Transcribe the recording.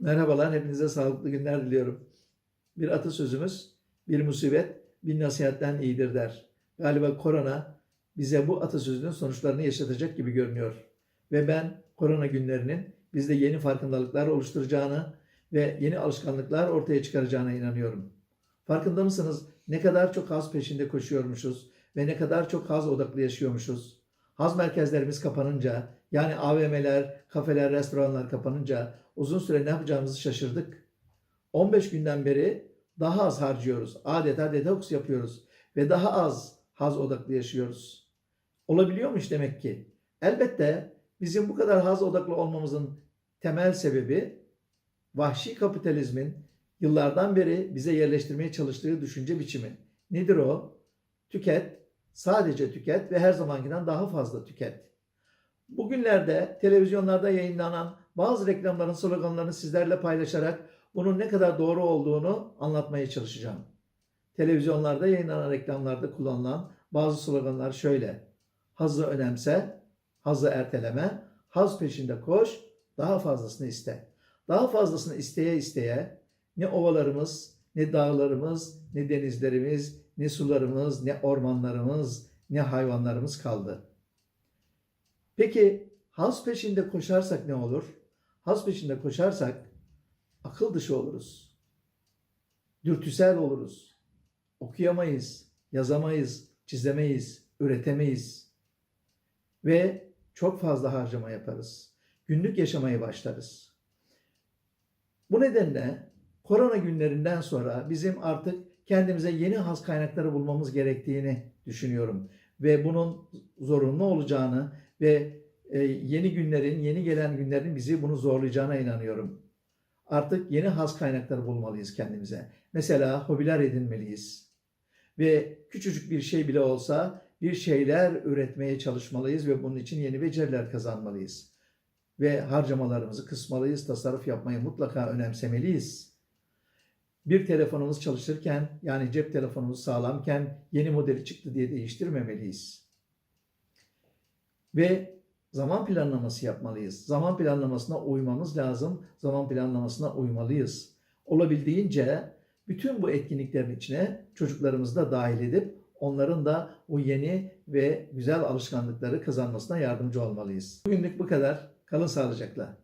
Merhabalar, hepinize sağlıklı günler diliyorum. Bir atasözümüz, bir musibet bir nasihatten iyidir der. Galiba korona bize bu atasözünün sonuçlarını yaşatacak gibi görünüyor. Ve ben korona günlerinin bizde yeni farkındalıklar oluşturacağını ve yeni alışkanlıklar ortaya çıkaracağına inanıyorum. Farkında mısınız? Ne kadar çok haz peşinde koşuyormuşuz ve ne kadar çok haz odaklı yaşıyormuşuz. Haz merkezlerimiz kapanınca, yani AVM'ler, kafeler, restoranlar kapanınca uzun süre ne yapacağımızı şaşırdık. 15 günden beri daha az harcıyoruz. Adeta detoks yapıyoruz ve daha az haz odaklı yaşıyoruz. Olabiliyormuş demek ki. Elbette bizim bu kadar haz odaklı olmamızın temel sebebi vahşi kapitalizmin yıllardan beri bize yerleştirmeye çalıştığı düşünce biçimi. Nedir o? Tüket, sadece tüket ve her zamankinden daha fazla tüket. Bugünlerde televizyonlarda yayınlanan bazı reklamların sloganlarını sizlerle paylaşarak bunun ne kadar doğru olduğunu anlatmaya çalışacağım. Televizyonlarda yayınlanan reklamlarda kullanılan bazı sloganlar şöyle. Hazı önemse, hazı erteleme, haz peşinde koş, daha fazlasını iste. Daha fazlasını isteye isteye ne ovalarımız, ne dağlarımız, ne denizlerimiz, ne sularımız, ne ormanlarımız, ne hayvanlarımız kaldı. Peki haz peşinde koşarsak ne olur? Haz peşinde koşarsak akıl dışı oluruz. Dürtüsel oluruz. Okuyamayız, yazamayız, çizemeyiz, üretemeyiz. Ve çok fazla harcama yaparız. Günlük yaşamaya başlarız. Bu nedenle korona günlerinden sonra bizim artık kendimize yeni haz kaynakları bulmamız gerektiğini düşünüyorum. Ve bunun zorunlu olacağını ve e, yeni günlerin, yeni gelen günlerin bizi bunu zorlayacağına inanıyorum. Artık yeni haz kaynakları bulmalıyız kendimize. Mesela hobiler edinmeliyiz. Ve küçücük bir şey bile olsa bir şeyler üretmeye çalışmalıyız ve bunun için yeni beceriler kazanmalıyız. Ve harcamalarımızı kısmalıyız, tasarruf yapmayı mutlaka önemsemeliyiz. Bir telefonumuz çalışırken yani cep telefonumuz sağlamken yeni modeli çıktı diye değiştirmemeliyiz. Ve zaman planlaması yapmalıyız. Zaman planlamasına uymamız lazım. Zaman planlamasına uymalıyız. Olabildiğince bütün bu etkinliklerin içine çocuklarımızı da dahil edip onların da bu yeni ve güzel alışkanlıkları kazanmasına yardımcı olmalıyız. Bugünlük bu kadar. Kalın sağlıcakla.